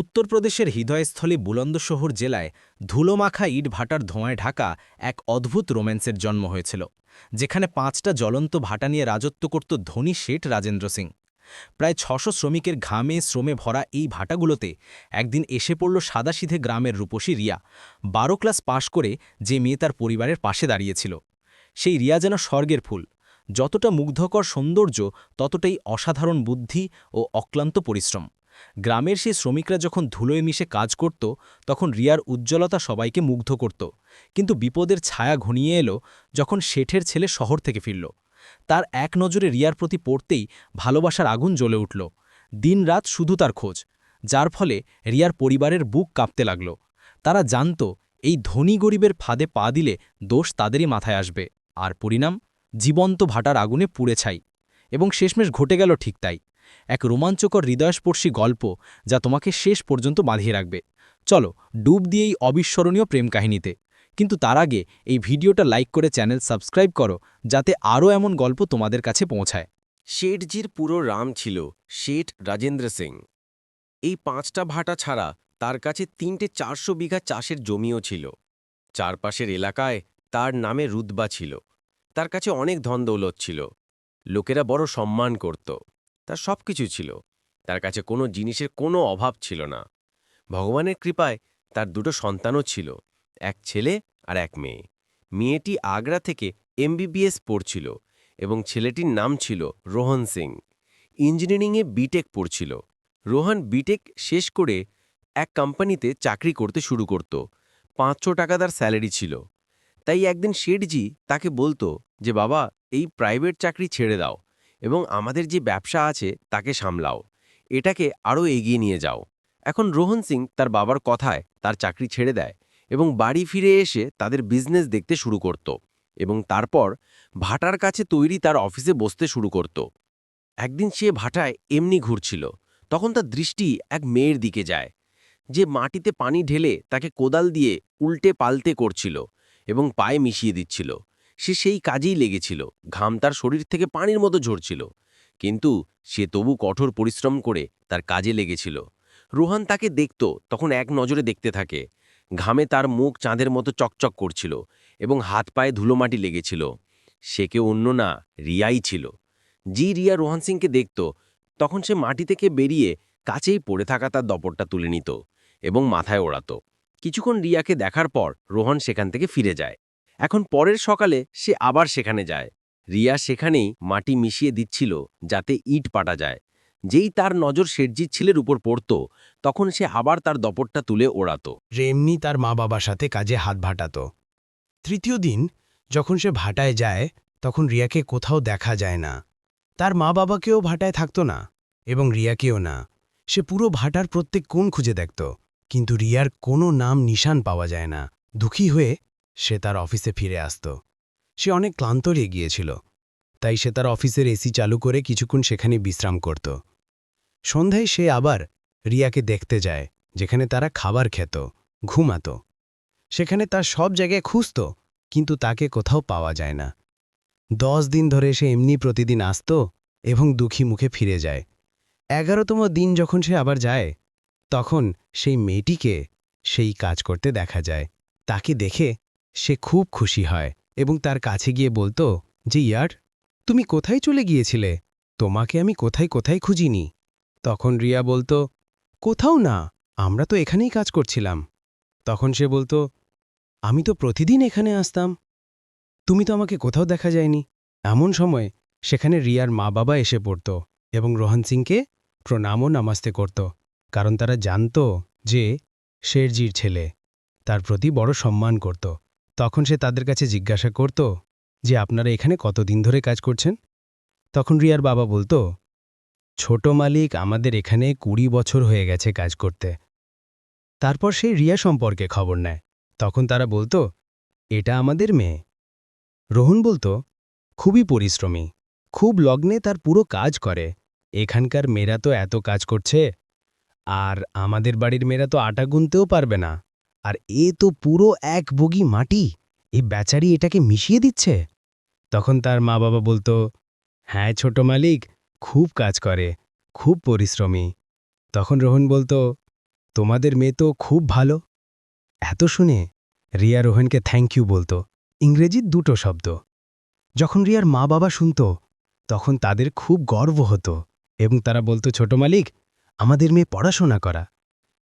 উত্তরপ্রদেশের হৃদয়স্থলী বুলন্দশহর জেলায় ধুলোমাখা ইট ভাটার ধোঁয়ায় ঢাকা এক অদ্ভুত রোম্যান্সের জন্ম হয়েছিল, যেখানে পাঁচটা জ্বলন্ত ভাটা নিয়ে রাজত্ব করত ধনী শেঠ রাজেন্দ্র সিং। প্রায় ছশো শ্রমিকের ঘামে শ্রমে ভরা এই ভাটাগুলোতে একদিন এসে পড়ল সাদাসিধে গ্রামের রূপসী রিয়া, বারো ক্লাস পাশ করে যে মেয়ে তার পরিবারের পাশে দাঁড়িয়েছিল। সেই রিয়া যেন স্বর্গের ফুল, যতটা মুগ্ধকর সৌন্দর্য ততটাই অসাধারণ বুদ্ধি ও অক্লান্ত পরিশ্রম। গ্রামের সেই শ্রমিকরা যখন ধুলোয় মিশে কাজ করত, তখন রিয়ার উজ্জ্বলতা সবাইকে মুগ্ধ করত। কিন্তু বিপদের ছায়া ঘনিয়ে এলো যখন শেঠের ছেলে শহর থেকে ফিরল। তার এক নজরে রিয়ার প্রতি পড়তেই ভালোবাসার আগুন জ্বলে উঠল। দিনরাত শুধু তার খোঁজ, যার ফলে রিয়ার পরিবারের বুক কাঁপতে লাগল। তারা জানত, এই ধনী গরিবের ফাঁদে পা দিলে দোষ তাদেরই মাথায় আসবে। আর পরিণাম, জীবন্ত ভাটার আগুনে পুড়ে ছাই। এবং শেষমেশ ঘটে গেল ঠিক তাই। এক রোমাঞ্চকর হৃদয়স্পর্শী গল্প যা তোমাকে শেষ পর্যন্ত বাঁধিয়ে রাখবে। চলো, ডুব দিয়ে এই অবিস্মরণীয় প্রেম কাহিনীতে। কিন্তু তার আগে এই ভিডিওটা লাইক করে চ্যানেল সাবস্ক্রাইব করো, যাতে আরও এমন গল্প তোমাদের কাছে পৌঁছায়। শেঠজির পুরো রাম ছিল শেঠ রাজেন্দ্র সিং। এই পাঁচটা ভাটা ছাড়া তার কাছে তিনটে চারশো বিঘা চাষের জমিও ছিল। চারপাশের এলাকায় তার নামে রুদবা ছিল। তার কাছে অনেক ধন দৌলত ছিল। লোকেরা বড় সম্মান করত। তার সব কিছু ছিল। তার কাছে কোনো জিনিসের কোনো অভাব ছিল না। ভগবানের কৃপায় তার দুটো সন্তানও ছিল, এক ছেলে আর এক মেয়ে। মেয়েটি আগ্রা থেকে এমবিবিএস পড়ছিল এবং ছেলেটির নাম ছিল রোহন সিং। ইঞ্জিনিয়ারিংয়ে বিটেক পড়ছিল। রোহন বিটেক শেষ করে এক কোম্পানিতে চাকরি করতে শুরু করত। পাঁচশো টাকা তার স্যালারি ছিল। তাই একদিন শেঠজি তাকে বলতো যে, বাবা, এই প্রাইভেট চাকরি ছেড়ে দাও। এবং আমাদের যে ব্যবসা আছে, তাকে সামলাও। এটাকে আরও এগিয়ে নিয়ে যাও। এখন রোহন সিং তার বাবার কথায় তার চাকরি ছেড়ে দেয় এবং বাড়ি ফিরে এসে তাদের বিজনেস দেখতে শুরু করত এবং তারপর ভাটার কাছে তৈরি তার অফিসে বসতে শুরু করত। একদিন সে ভাটায় এমনি ঘুরছিল। তখন তার দৃষ্টি এক মেয়ের দিকে যায়। যে মাটিতে পানি ঢেলে তাকে কোদাল দিয়ে উল্টে পাল্টে করছিল এবং পায়ে মিশিয়ে দিচ্ছিল। সে সেই কাজেই লেগেছিল। ঘাম তার শরীর থেকে পানির মতো ঝরছিল। কিন্তু সে তবু কঠোর পরিশ্রম করে তার কাজে লেগেছিল। রোহান তাকে দেখত, তখন এক নজরে দেখতে থাকে। ঘামে তার মুখ চাঁদের মতো চকচক করছিল এবং হাত পায়ে ধুলোমাটি লেগেছিল। সে কেউ অন্য না, রিয়াই ছিল। জি রিয়া রোহান সিংকে দেখত, তখন সে মাটি থেকে বেরিয়ে কাছেই পড়ে থাকা তার দপরটা তুলে নিত এবং মাথায় ওড়াত। কিছুক্ষণ রিয়াকে দেখার পর রোহন সেখান থেকে ফিরে যায়। এখন পরের সকালে সে আবার সেখানে যায়। রিয়া সেখানেই মাটি মিশিয়ে দিচ্ছিল যাতে ইট পাটা যায়। যেই তার নজর শেঠজির ছেলের উপর পড়ত, তখন সে আবার তার দপরটা তুলে ওড়াত। রেমনি তার মা বাবার সাথে কাজে হাত ভাটাত। তৃতীয় দিন যখন সে ভাটায় যায়, তখন রিয়াকে কোথাও দেখা যায় না। তার মা বাবাকেও ভাটায় থাকত না এবং রিয়াকেও না। সে পুরো ভাটার প্রত্যেক কোণ খুঁজে দেখত, কিন্তু রিয়ার কোনো নাম নিশান পাওয়া যায় না। দুঃখী হয়ে সে তার অফিসে ফিরে আসত। সে অনেক ক্লান্ত রে গিয়েছিল তাই সে তার অফিসের এসি চালু করে কিছুক্ষণ সেখানে বিশ্রাম করত। সন্ধ্যায় সে আবার রিয়াকে দেখতে যায়, যেখানে তারা খাবার খেত, ঘুমাত। সেখানে তার সব জায়গায় খুঁজত, কিন্তু তাকে কোথাও পাওয়া যায় না। দশ দিন ধরে সে এমনি প্রতিদিন আসত এবং দুঃখী মুখে ফিরে যায়। এগারোতম দিন যখন সে আবার যায়, তখন সেই মেয়েটিকে সেই কাজ করতে দেখা যায়। তাকে দেখে সে খুব খুশি হয় এবং তার কাছে গিয়ে বলতো যে ইয়ার, তুমি কোথায় চলে গিয়েছিলে? তোমাকে আমি কোথায় কোথায় খুঁজিনি? তখন রিয়া বলতো, কোথাও না, আমরা তো এখানেই কাজ করছিলাম। তখন সে বলতো, আমি তো প্রতিদিন এখানে আসতাম। তুমি তো আমাকে কোথাও দেখা যায়নি। এমন সময় সেখানে রিয়ার মা বাবা এসে পড়ত এবং রোহন সিংকে প্রণামও নামাস্তে করত, কারণ তারা জানত যে শেরজির ছেলে। তার প্রতি বড় সম্মান করত। তখন সে তাদের কাছে জিজ্ঞাসা করত যে, আপনারা এখানে কতদিন ধরে কাজ করছেন? তখন রিয়ার বাবা বলতো, ছোট মালিক, আমাদের এখানে কুড়ি বছর হয়ে গেছে কাজ করতে। তারপর সেই রিয়া সম্পর্কে খবর নেয়। তখন তারা বলতো, এটা আমাদের মেয়ে। রোহন বলতো, খুবই পরিশ্রমী। খুব লগ্নে তার পুরো কাজ করে। এখানকার মেয়েরা তো এত কাজ করছে, আর আমাদের বাড়ির মেয়েরা তো আটা গুনতেও পারবে না। আর এ তো পুরো এক বগি মাটি। এই বেচারি এটাকে মিশিয়ে দিচ্ছে। তখন তার মা বাবা বলতো হ্যাঁ ছোট মালিক, খুব কাজ করে, খুব পরিশ্রমী। তখন রোহন বলতো, তোমাদের মেয়ে তো খুব ভালো। এত শুনে রিয়া রোহনকে থ্যাংক ইউ বলতো, ইংরেজির দুটো শব্দ। যখন রিয়ার মা বাবা শুনত, তখন তাদের খুব গর্ব হতো এবং তারা বলতো, ছোট মালিক, আমাদের মেয়ে পড়াশোনা করা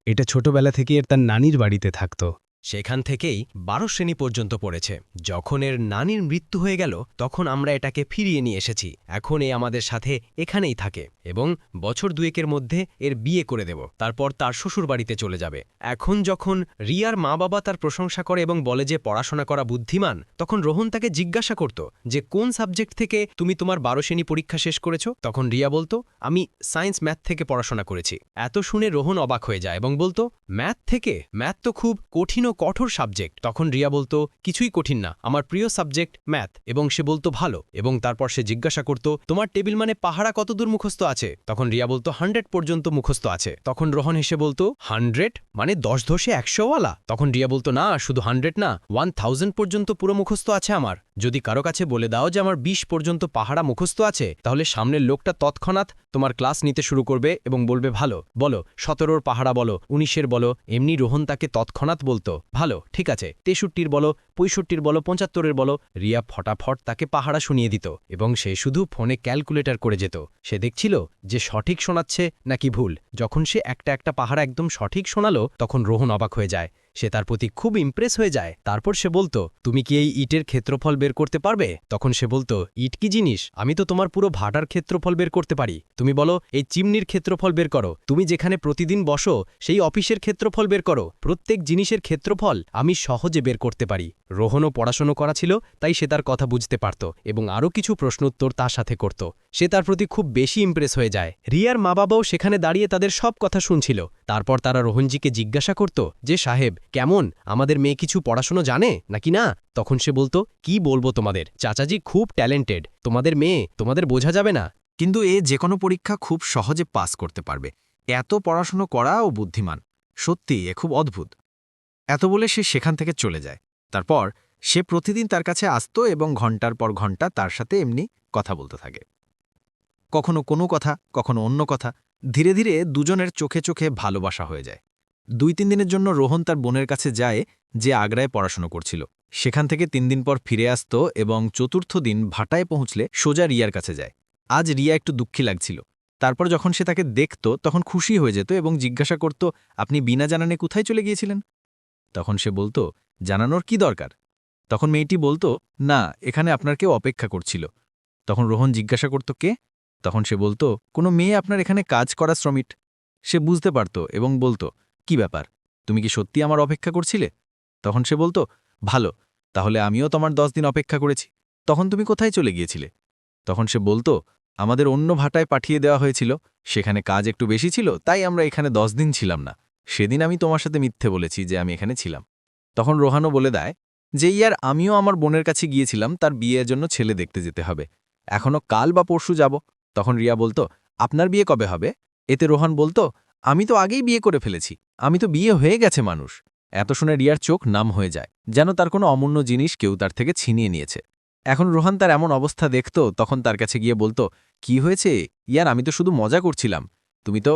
এটা ছোটবেলা থেকে এর তার নানির বাড়িতে থাকত। সেখান থেকেই বারো শ্রেণি পর্যন্ত পড়েছে। যখন এর নানির মৃত্যু হয়ে গেল, তখন আমরা এটাকে ফিরিয়ে নিয়ে এসেছি। এখন এ আমাদের সাথে এখানেই থাকে এবং বছর দুয়েকের মধ্যে এর বিয়ে করে দেব। তারপর তার শ্বশুর বাড়িতে চলে যাবে। এখন যখন রিয়ার মা বাবা তার প্রশংসা করে এবং বলে যে পড়াশোনা করা বুদ্ধিমান, তখন রোহন তাকে জিজ্ঞাসা করত যে, কোন সাবজেক্ট থেকে তুমি তোমার বারো শ্রেণি পরীক্ষা শেষ করেছ? তখন রিয়া বলতো, আমি সায়েন্স ম্যাথ থেকে পড়াশোনা করেছি। এত শুনে রোহন অবাক হয়ে যায় এবং বলতো, ম্যাথ থেকে? ম্যাথ তো খুব কঠিন ও কঠোর সাবজেক্ট। তখন রিয়া বলতো, কিছুই কঠিন না, আমার প্রিয় সাবজেক্ট ম্যাথ। এবং সে বলতো, ভালো। এবং তারপর সে জিজ্ঞাসা করত, তোমার টেবিল মানে পাহারা কতদূর মুখস্থ আছে? তখন রিয়া বলতো, হান্ড্রেড পর্যন্ত মুখস্থ আছে। তখন রোহন হেসে বলতো, হান্ড্রেড? মানে দশ ধসে একশোওয়ালা? তখন রিয়া বলতো, না, শুধু হান্ড্রেড না, ওয়ান থাউজেন্ড পর্যন্ত পুরো মুখস্থ আছে আমার। যদি কারও কাছে বলে দাও যে আমার বিশ পর্যন্ত পাহারা মুখস্থ আছে, তাহলে সামনের লোকটা তৎক্ষণাৎ তোমার ক্লাস নিতে শুরু করবে এবং বলবে, ভালো, বলো, সতেরোর পাহারা বলো, উনিশের বলো। এমনি রোহন তাকে তৎক্ষণাৎ বলতো। ভালো, ঠিক আছে। তেষট্টির বলো, পঁয়ষট্টির বলো, পঁচাত্তরের বলো, রিয়া ফটাফট তাকে পাহারা শুনিয়ে দিত এবং সে শুধু ফোনে ক্যালকুলেটর করে যেত। সে দেখছিল যে সঠিক শোনাচ্ছে নাকি ভুল। যখন সে একটা একটা পাহারা একদম সঠিক শোনালো, তখন রোহন অবাক হয়ে যায়। সে তার প্রতি খুব ইমপ্রেস হয়ে যায়। তারপর সে বলতো, তুমি কি এই ইটের ক্ষেত্রফল বের করতে পারবে? তখন সে বলতো, ইট কি জিনিস? আমি তো তোমার পুরো ভাটার ক্ষেত্রফল বের করতে পারি। তুমি বলো, এই চিমনির ক্ষেত্রফল বের করো। তুমি যেখানে প্রতিদিন বসো, সেই অফিসের ক্ষেত্রফল বের করো। প্রত্যেক জিনিসের ক্ষেত্রফল আমি সহজে বের করতে পারি। রোহনও পড়াশোনা করা ছিল, তাই সে তার কথা বুঝতে পারত এবং আরও কিছু প্রশ্নোত্তর তার সাথে করত। সে তার প্রতি খুব বেশি ইমপ্রেস হয়ে যায়। রিয়ার মা বাবাও সেখানে দাঁড়িয়ে তাদের সব কথা শুনছিল। তারপর তারা রোহনজিকে জিজ্ঞাসা করত যে, সাহেব, কেমন? আমাদের মেয়ে কিছু পড়াশোনা জানে? নাকি না? তখন সে বলতো, কি বলব তোমাদের? চাচাজি খুব ট্যালেন্টেড তোমাদের মেয়ে, তোমাদের বোঝা যাবে না। কিন্তু এ যে কোনো পরীক্ষা খুব সহজে পাস করতে পারবে। এত পড়াশুনো করা ও বুদ্ধিমান। সত্যি, এ খুব অদ্ভুত। এত বলে সে সেখান থেকে চলে যায়। তারপর সে প্রতিদিন তার কাছে আসত এবং ঘণ্টার পর ঘণ্টা তার সাথে এমনি কথা বলতে থাকে। কখনো কোনো কথা, কখনো অন্য কথা, ধীরে ধীরে দুজনের চোখে চোখে ভালোবাসা হয়ে যায়। দুই তিন দিনের জন্য রোহন তার বোনের কাছে যায়, যে আগ্রায় পড়াশুনো করছিল। সেখান থেকে তিন দিন পর ফিরে আসত এবং চতুর্থ দিন ভাটায় পৌঁছলে সোজা রিয়ার কাছে যায়। আজ রিয়া একটু দুঃখী লাগছিল। তারপর যখন সে তাকে দেখত, তখন খুশি হয়ে যেত এবং জিজ্ঞাসা করত, আপনি বিনা জানানে কোথায় চলে গিয়েছিলেন? তখন সে বলতো, জানানোর কি দরকার? তখন মেয়েটি বলতো, না, এখানে আপনার কেউ অপেক্ষা করছিল। তখন রোহন জিজ্ঞাসা করত, কে? তখন সে বলতো, কোনো মেয়ে আপনার এখানে কাজ করা শ্রমিক? সে বুঝতে পারত এবং বলতো, কি ব্যাপার? তুমি কি সত্যি আমার অপেক্ষা করছিলে? তখন সে বলতো, ভালো, তাহলে আমিও তোমার দশ দিন অপেক্ষা করেছি। তখন তুমি কোথায় চলে গিয়েছিলে? তখন সে বলতো, আমাদের অন্য ভাটায় পাঠিয়ে দেওয়া হয়েছিল। সেখানে কাজ একটু বেশি ছিল, তাই আমরা এখানে দশ দিন ছিলাম না। সেদিন আমি তোমার সাথে মিথ্যে বলেছি যে আমি এখানে ছিলাম। তখন রোহানও বলে দেয়, যে ইয়ার আমিও আমার বোনের কাছে গিয়েছিলাম, তার বিয়ের জন্য ছেলে দেখতে যেতে হবে। এখনও কাল বা পরশু যাব। তখন রিয়া বলতো, আপনার বিয়ে কবে হবে? এতে রোহান বলতো, আমি তো আগেই বিয়ে করে ফেলেছি। আমি তো বিয়ে হয়ে গেছে, মানুষ। এত শুনে রিয়ার চোখ নাম হয়ে যায়, যেন তার কোনো অমূল্য জিনিস কেউ তার থেকে ছিনিয়ে নিয়েছে। এখন রোহান তার এমন অবস্থা দেখত, তখন তার কাছে গিয়ে বলতো, কি হয়েছে? ইয়ার আমি তো শুধু মজা করছিলাম। তুমি তো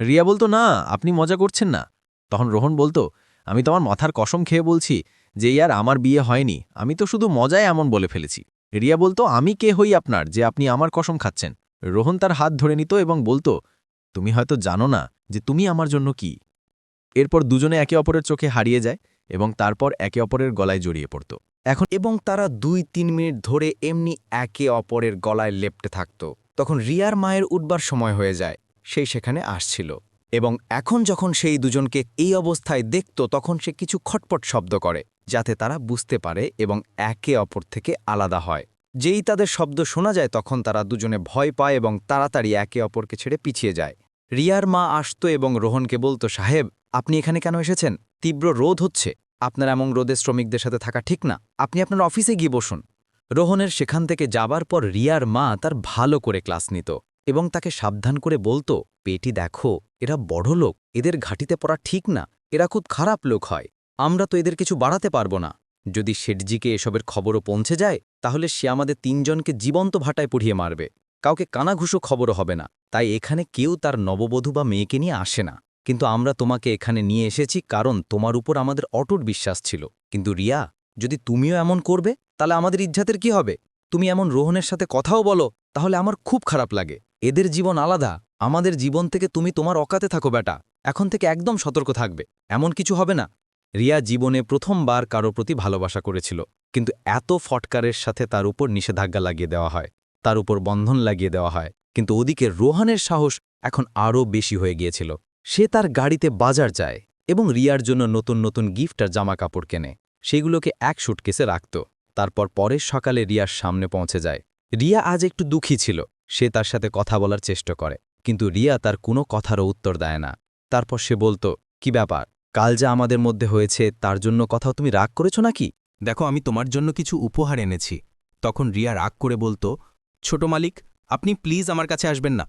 রিয়া বলতো, না, আপনি মজা করছেন না। তখন রোহন বলতো, আমি তোমার মাথার কসম খেয়ে বলছি যে ইয়ার আমার বিয়ে হয়নি। আমি তো শুধু মজায় এমন বলে ফেলেছি। রিয়া বলতো, আমি কে হই আপনার যে আপনি আমার কসম খাচ্ছেন? রোহন তার হাত ধরে নিত এবং বলতো, তুমি হয়তো জানো না যে তুমি আমার জন্য কি? এরপর দুজনে একে অপরের চোখে হারিয়ে যায় এবং তারপর একে অপরের গলায় জড়িয়ে পড়ত। এখন এবং তারা দুই তিন মিনিট ধরে এমনি একে অপরের গলায় লেপটে থাকত। তখন রিয়ার মায়ের উঠবার সময় হয়ে যায় সেই সেখানে আসছিল এবং এখন যখন সেই দুজনকে এই অবস্থায় দেখত, তখন সে কিছু খটপট শব্দ করে, যাতে তারা বুঝতে পারে এবং একে অপর থেকে আলাদা হয়। যেই তাদের শব্দ শোনা যায় তখন তারা দুজনে ভয় পায় এবং তাড়াতাড়ি একে অপরকে ছেড়ে পিছিয়ে যায়। রিয়ার মা আসত এবং রোহনকে বলতো, সাহেব, আপনি এখানে কেন এসেছেন? তীব্র রোধ হচ্ছে। আপনার এমন রোদে শ্রমিকদের সাথে থাকা ঠিক না। আপনি আপনার অফিসে গিয়ে বসুন। রোহনের সেখান থেকে যাবার পর রিয়ার মা তার ভালো করে ক্লাস নিত এবং তাকে সাবধান করে বলতো, পেটি দেখো, এরা বড় লোক। এদের ঘাটিতে পড়া ঠিক না। এরা খুব খারাপ লোক হয়। আমরা তো এদের কিছু বাড়াতে পারব না। যদি শেঠজিকে এসবের খবরও পৌঁছে যায় তাহলে সে আমাদের তিনজনকে জীবন্ত ভাটায় পুড়িয়ে মারবে। কাউকে কানাঘুষো খবরও হবে না। তাই এখানে কেউ তার নববধূ বা মেয়েকে নিয়ে আসে না। কিন্তু আমরা তোমাকে এখানে নিয়ে এসেছি কারণ তোমার উপর আমাদের অটুট বিশ্বাস ছিল। কিন্তু রিয়া, যদি তুমিও এমন করবে, তাহলে আমাদের ইজ্জাতের কি হবে? তুমি এমন রোহনের সাথে কথাও বলো, তাহলে আমার খুব খারাপ লাগে। এদের জীবন আলাদা। আমাদের জীবন থেকে তুমি তোমার অকাতে থাকো বেটা এখন থেকে একদম সতর্ক থাকবে। এমন কিছু হবে না। রিয়া জীবনে প্রথমবার কারও প্রতি ভালোবাসা করেছিল। কিন্তু এত ফটকারের সাথে তার উপর নিষেধাজ্ঞা লাগিয়ে দেওয়া হয়, তার উপর বন্ধন লাগিয়ে দেওয়া হয়, কিন্তু ওদিকে রোহানের সাহস এখন আরও বেশি হয়ে গিয়েছিল। সে তার গাড়িতে বাজার যায় এবং রিয়ার জন্য নতুন নতুন গিফট আর জামা কাপড় কেনে। সেগুলোকে এক সুটকেসে রাখত। তারপর পরের সকালে রিয়ার সামনে পৌঁছে যায়। রিয়া আজ একটু দুঃখী ছিল। সে তার সাথে কথা বলার চেষ্টা করে, কিন্তু রিয়া তার কোনো কথারও উত্তর দেয় না। তারপর সে বলতো, কি ব্যাপার? কাল যা আমাদের মধ্যে হয়েছে, তার জন্য কথাও তুমি রাগ করেছ নাকি? দেখো, আমি তোমার জন্য কিছু উপহার এনেছি। তখন রিয়া রাগ করে বলতো, ছোট মালিক, আপনি প্লিজ আমার কাছে আসবেন না।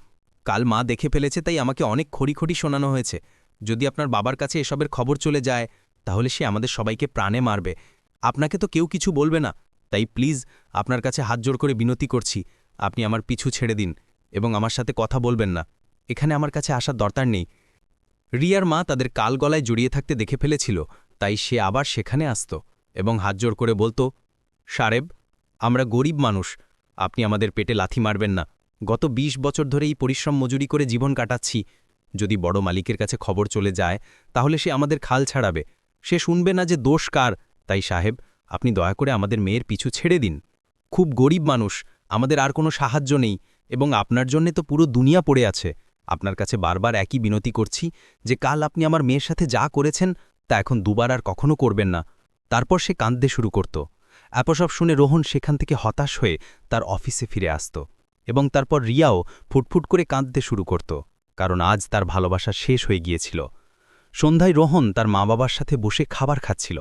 কাল মা দেখে ফেলেছে, তাই আমাকে অনেক খড়ি শোনানো হয়েছে। যদি আপনার বাবার কাছে এসবের খবর চলে যায়, তাহলে সে আমাদের সবাইকে প্রাণে মারবে। আপনাকে তো কেউ কিছু বলবে না। তাই প্লিজ, আপনার কাছে হাত জোড় করে বিনতি করছি। আপনি আমার পিছু ছেড়ে দিন এবং আমার সাথে কথা বলবেন না। এখানে আমার কাছে আসার দরকার নেই। রিয়ার মা তাদের কাল গলায় জড়িয়ে থাকতে দেখে ফেলেছিল, তাই সে আবার সেখানে আসত। এবং হাত জোড় করে বলতো, সারেব, আমরা গরিব মানুষ, আপনি আমাদের পেটে লাথি মারবেন না। গত ২০ বছর ধরে এই পরিশ্রম মজুরি করে জীবন কাটাচ্ছি। যদি বড় মালিকের কাছে খবর চলে যায়, তাহলে সে আমাদের খাল ছাড়াবে। সে শুনবে না যে দোষ কার। তাই সাহেব, আপনি দয়া করে আমাদের মেয়ের পিছু ছেড়ে দিন। খুব গরিব মানুষ, আমাদের আর কোনো সাহায্য নেই এবং আপনার জন্যে তো পুরো দুনিয়া পড়ে আছে। আপনার কাছে বারবার একই বিনতি করছি যে কাল আপনি আমার মেয়ের সাথে যা করেছেন, তা এখন দুবার আর কখনো করবেন না। তারপর সে কাঁদতে শুরু করত। অ্যাপসব শুনে রোহন সেখান থেকে হতাশ হয়ে তার অফিসে ফিরে আসত এবং তারপর রিয়াও ফুটফুট করে কাঁদতে শুরু করত, কারণ আজ তার ভালোবাসা শেষ হয়ে গিয়েছিল। সন্ধ্যায় রোহন তার মা বাবার সাথে বসে খাবার খাচ্ছিল।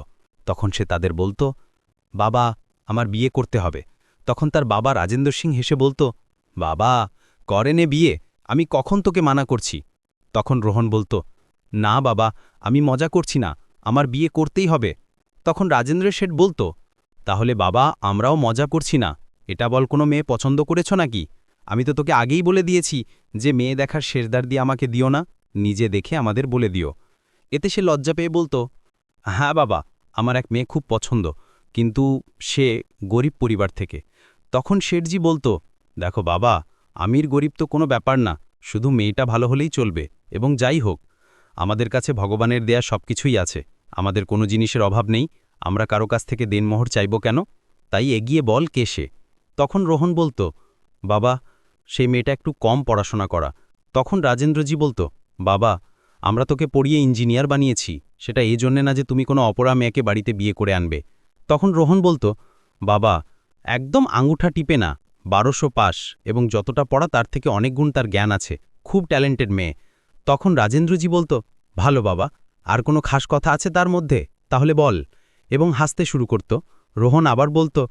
তখন সে তাদের বলতো, বাবা, আমার বিয়ে করতে হবে। তখন তার বাবা রাজেন্দ্র সিং হেসে বলতো, বাবা করেনে বিয়ে, আমি কখন তোকে মানা করছি? তখন রোহন বলতো, না বাবা, আমি মজা করছি না, আমার বিয়ে করতেই হবে। তখন রাজেন্দ্র শেঠ বলতো, তাহলে বাবা, আমরাও মজা করছি না। এটা বল কোনো মেয়ে পছন্দ করেছ নাকি? আমি তো তোকে আগেই বলে দিয়েছি যে মেয়ে দেখার শেষদার দিয়ে আমাকে দিও না, নিজে দেখে আমাদের বলে দিও। এতে সে লজ্জা পেয়ে বলতো হ্যাঁ বাবা, আমার এক মেয়ে খুব পছন্দ, কিন্তু সে গরিব পরিবার থেকে। তখন শেঠজি বলতো, দেখো বাবা, আমির গরিব তো কোনো ব্যাপার না, শুধু মেয়েটা ভালো হলেই চলবে, এবং যাই হোক, আমাদের কাছে ভগবানের দেয়া সব কিছুই আছে। আমাদের কোনো জিনিসের অভাব নেই, আমরা কারও কাছ থেকে দেনমোহর চাইব কেন? তাই এগিয়ে বল কে সে। তখন রোহন বলতো, বাবা সেই মেয়েটা একটু কম পড়াশোনা করা। তখন রাজেন্দ্রজি বলতো, বাবা, আমরা তোকে পড়িয়ে ইঞ্জিনিয়ার বানিয়েছি, সেটা এই জন্যে না যে তুমি কোনো অপরা মেয়েকে বাড়িতে বিয়ে করে আনবে। তখন রোহন বলতো, বাবা, একদম আঙুঠা টিপে না, বারোশো পাস, এবং যতটা পড়া তার থেকে অনেক গুণ তার জ্ঞান আছে, খুব ট্যালেন্টেড মেয়ে। তখন রাজেন্দ্রজি বলতো, ভালো বাবা আর কোনো খাস কথা আছে তার মধ্যে? তাহলে বল। এবং হাসতে শুরু করত। রোহন আবার বলতো,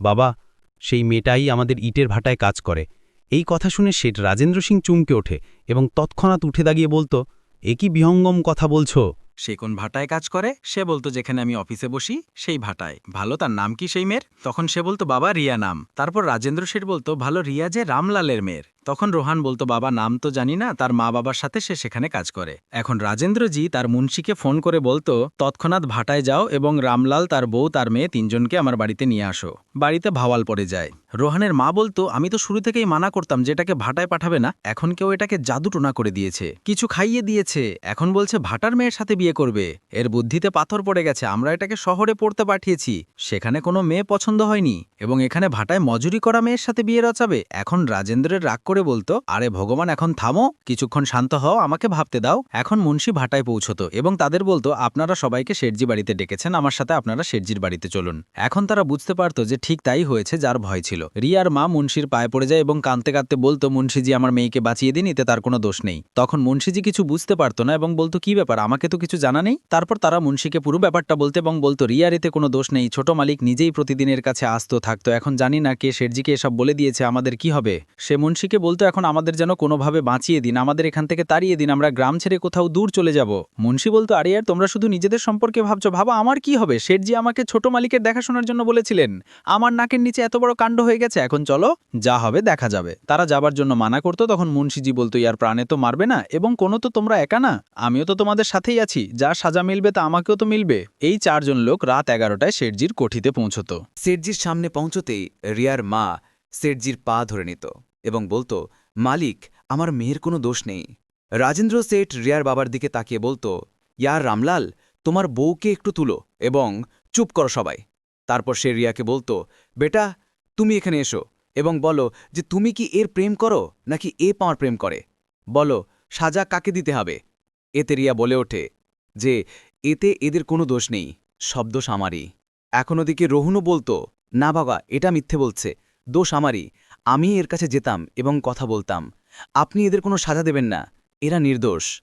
বাবা, সেই মেয়েটাই আমাদের ইটের ভাটায় কাজ করে। এই কথা শুনে শেঠ রাজেন্দ্র সিং চুমকে ওঠে এবং তৎক্ষণাৎ উঠে দাঁড়িয়ে বলতো, এ কি বিহঙ্গম কথা বলছো? সে কোন ভাটায় কাজ করে? সে বলতো, যেখানে আমি অফিসে বসি, সেই ভাটায়। ভালো, তার নাম কি সেই মেয়ের? তখন সে বলতো, বাবা, রিয়া নাম। তারপর রাজেন্দ্র শেঠ বলতো, ভালো, রিয়া যে রামলালের মেয়ের। তখন রোহান বলতো, বাবা, নাম তো জানি না, তার মা বাবার সাথে সে সেখানে কাজ করে। এখন রাজেন্দ্রজি তার মুন্সিকে ফোন করে বলতো, তৎক্ষণাৎ ভাটায় যাও এবং রামলাল তার বউ, তার মেয়ে তিনজনকে আমার বাড়িতে নিয়ে আসো। বাড়িতে ভাওয়াল পড়ে যায়। রোহানের মা বলতো, আমি তো শুরু থেকেই মানা করতাম যে এটাকে ভাটায় পাঠাবে না, এখন কেউ এটাকে জাদুটোনা করে দিয়েছে। কিছু খাইয়ে দিয়েছে, এখন বলছে ভাটার মেয়ের সাথে বিয়ে করবে। এর বুদ্ধিতে পাথর পড়ে গেছে, আমরা এটাকে শহরে পড়তে পাঠিয়েছি। সেখানে কোনো মেয়ে পছন্দ হয়নি এবং এখানে ভাটায় মজুরি করা মেয়ের সাথে বিয়ে রচাবে। এখন রাজেন্দ্রের রাগ করে বলতো, আরে ভগবান, এখন থামো, কিছুক্ষণ শান্ত হও, আমাকে ভাবতে দাও। এখন মুন্সি ভাটায় পৌঁছতো এবং তাদের বলতো, আপনারা সবাইকে শেঠজি বাড়িতে ডেকেছেন, আমার সাথে আপনারা শেঠজির বাড়িতে চলুন। এখন তারা বুঝতে পারতো যে ঠিক তাই হয়েছে, যার ভয় ছিল। রিয়ার মা মুন্সির পায়ে পড়ে যায় এবং কাঁদতে কাঁদতে বলতো, মুন্সিজি, আমার মেয়েকে বাঁচিয়ে দিন, এতে তার কোনো দোষ নেই। তখন মুন্সিজি কিছু বুঝতে পারতো না এবং বলতো, কি ব্যাপার, আমাকে তো কিছু জানা নেই? তারপর তারা মুন্সিকে পুরো ব্যাপারটা বলতে এবং বলতো, রিয়ার এতে কোনো দোষ নেই, ছোট মালিক নিজেই প্রতিদিনের কাছে আসতো থাকতো, এখন জানি না কে শেঠজিকে এসব বলে দিয়েছে, আমাদের কি হবে? সে মুন্সিকে বলতো, এখন আমাদের যেন কোনোভাবে বাঁচিয়ে দিন, আমাদের এখান থেকে তাড়িয়ে দিন, আমরা গ্রাম ছেড়ে কোথাও দূর চলে যাব। মুন্সি বলতো, আরে আর তোমরা শুধু নিজেদের সম্পর্কে ভাবছ, ভাবা আমার কি হবে? শেঠজি আমাকে ছোট মালিকের দেখাশোনার জন্য বলেছিলেন, আমার নাকের নিচে এত বড় কাণ্ড হয়ে গেছে, এখন চলো, যা হবে দেখা যাবে। তারা যাবার জন্য মানা করতো, তখন মুন্সিজি বলতো, ইয়ার প্রাণে তো মারবে না, এবং কোনো তো তোমরা একা না, আমিও তো তোমাদের সাথেই আছি, যা সাজা মিলবে তা আমাকেও তো মিলবে। এই চারজন লোক রাত এগারোটায় শেঠজির কোঠিতে পৌঁছত। সেটজির সামনে পৌঁছতেই রিয়ার মা সেটজির পা ধরে নিত। এবং বলতো, মালিক, আমার মেয়ের কোনো দোষ নেই। রাজেন্দ্র সেঠ রিয়ার বাবার দিকে তাকিয়ে বলতো, ইয়ার রামলাল, তোমার বউকে একটু তুলো এবং চুপ করো সবাই। তারপর সে রিয়াকে বলতো, বেটা, তুমি এখানে এসো এবং বলো যে তুমি কি এর প্রেম করো নাকি এ পাওয়ার প্রেম করে? বলো, সাজা কাকে দিতে হবে? এতে রিয়া বলে ওঠে যে, এতে এদের কোনো দোষ নেই, সব দোষ আমারই। এখন ওদিকে রহুনও বলতো, না বাবা, এটা মিথ্যে বলছে, দোষ আমারই। আমি এর কাছে যেতাম এবং কথা বলতাম। আপনি এদের কোনো সাজা দেবেন না। এরা নির্দোষ।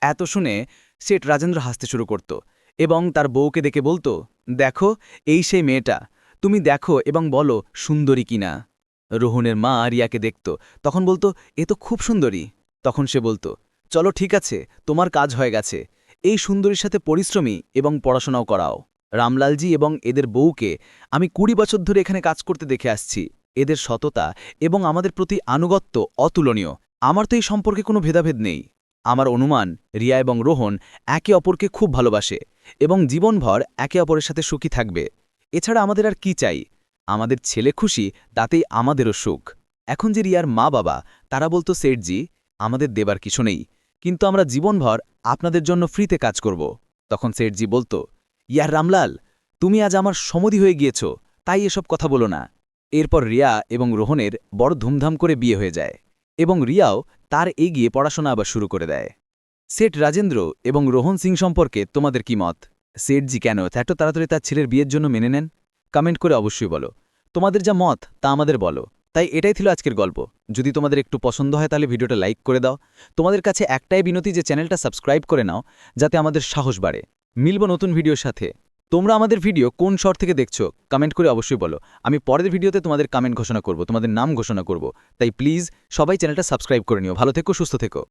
এত শুনে সেট রাজেন্দ্র হাসতে শুরু করত এবং তার বউকে দেখে বলতো, দেখো, এই সেই মেয়েটা। তুমি দেখো এবং বলো, সুন্দরী কিনা? রোহনের মা রিয়াকে দেখত। তখন বলতো, এ তো খুব সুন্দরী। তখন সে বলতো, চলো ঠিক আছে, তোমার কাজ হয়ে গেছে। এই সুন্দরীর সাথে পরিশ্রমী এবং পড়াশোনাও করাও। রামলালজি এবং এদের বউকে আমি কুড়ি বছর ধরে এখানে কাজ করতে দেখে আসছি। এদের সততা এবং আমাদের প্রতি আনুগত্য অতুলনীয়। আমার তো এই সম্পর্কে কোনো ভেদাভেদ নেই। আমার অনুমান, রিয়া এবং রোহন একে অপরকে খুব ভালোবাসে এবং জীবনভর একে অপরের সাথে সুখী থাকবে। এছাড়া আমাদের আর কি চাই? আমাদের ছেলে খুশি, তাতেই আমাদেরও সুখ। এখন যে রিয়ার মা বাবা তারা বলতো, সেঠজি, আমাদের দেবার কিছু নেই। কিন্তু আমরা জীবনভর আপনাদের জন্য ফ্রিতে কাজ করব। তখন সেঠজি বলতো, ইয়ার রামলাল, তুমি আজ আমার সমধি হয়ে গিয়েছ, তাই এসব কথা বলো না। এরপর রিয়া এবং রোহনের বড় ধুমধাম করে বিয়ে হয়ে যায় এবং রিয়াও তার এগিয়ে পড়াশোনা আবার শুরু করে দেয়। সেট রাজেন্দ্র এবং রোহন সিং সম্পর্কে তোমাদের কি মত? সেটজি কেন এত তাড়াতাড়ি তার ছেলের বিয়ের জন্য মেনে নেন? কমেন্ট করে অবশ্যই বলো। তোমাদের যা মত তা আমাদের বলো। তাই এটাই ছিল আজকের গল্প। যদি তোমাদের একটু পছন্দ হয় তাহলে ভিডিওটা লাইক করে দাও। তোমাদের কাছে একটাই বিনতি যে চ্যানেলটা সাবস্ক্রাইব করে নাও, যাতে আমাদের সাহস বাড়ে। মিলব নতুন ভিডিওর সাথে। তোমরা আমাদের ভিডিও কোন শহর থেকে দেখছ কমেন্ট করে অবশ্যই বলো। আমি পরের ভিডিওতে তোমাদের কমেন্ট ঘোষণা করব, তোমাদের নাম ঘোষণা করব। তাই প্লিজ সবাই চ্যানেলটা সাবস্ক্রাইব করে নিও। ভালো থেকো, সুস্থ থেকো।